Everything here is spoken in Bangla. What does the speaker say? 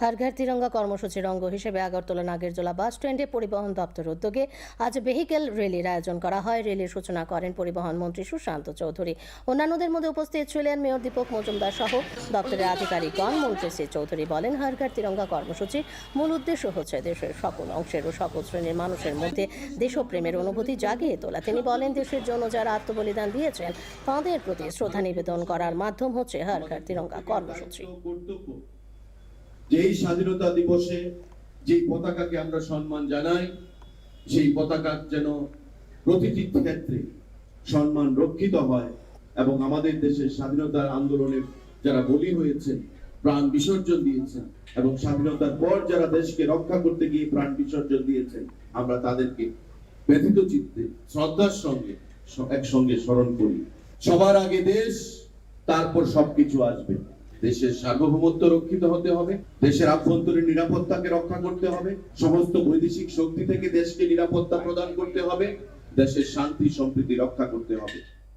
হর তিরঙ্গা কর্মসূচির অঙ্গ হিসেবে আগরতলা নাগেরজোলা বাস স্ট্যান্ডে পরিবহন দপ্তর উদ্যোগে আজ ভেহিকেল র্যালির আয়োজন করা হয়। র্যালির সূচনা করেন পরিবহন মন্ত্রী সুশান্ত চৌধুরী। অন্যান্যদের মধ্যে উপস্থিত ছিলেন মেয়র দীপক মজুমদার সহ দপ্তরের আধিকারিকগণ। মন্ত্রী শ্রী চৌধুরী বলেন হর ঘর তিরঙ্গা কর্মসূচির মূল উদ্দেশ্য হচ্ছে দেশের সকল অংশের ও সকল শ্রেণির মানুষের মধ্যে দেশপ্রেমের অনুভূতি জাগিয়ে তোলা। তিনি বলেন, দেশের জন্য যারা আত্মবলিদান দিয়েছেন, তাঁদের প্রতি শ্রদ্ধা নিবেদন করার মাধ্যম হচ্ছে হর ঘর তিরঙ্গা কর্মসূচি। যেই স্বাধীনতা দিবসে যেই পতাকাকে আমরা সম্মান জানাই, সেই পতাকা যেন প্রতিটি ক্ষেত্রে সম্মান রক্ষিত হয় এবং আমাদের দেশের স্বাধীনতার আন্দোলনের যারা বলি হয়েছে প্রাণ বিসর্জন দিয়েছেন এবং স্বাধীনতার পর যারা দেশকে রক্ষা করতে গিয়ে প্রাণ বিসর্জন দিয়েছেন, আমরা তাদেরকে ব্যথিত চিত্তে, শ্রদ্ধার সঙ্গে একসঙ্গে স্মরণ করি। সবার আগে দেশ, তারপর সবকিছু আসবে। দেশের সার্বভৌমত্ব রক্ষিত হতে হবে, দেশের আভ্যন্তরীণ নিরাপত্তাকে রক্ষা করতে হবে, সমস্ত বৈদেশিক শক্তি থেকে দেশকে নিরাপত্তা প্রদান করতে হবে, দেশের শান্তি সম্প্রীতি রক্ষা করতে হবে।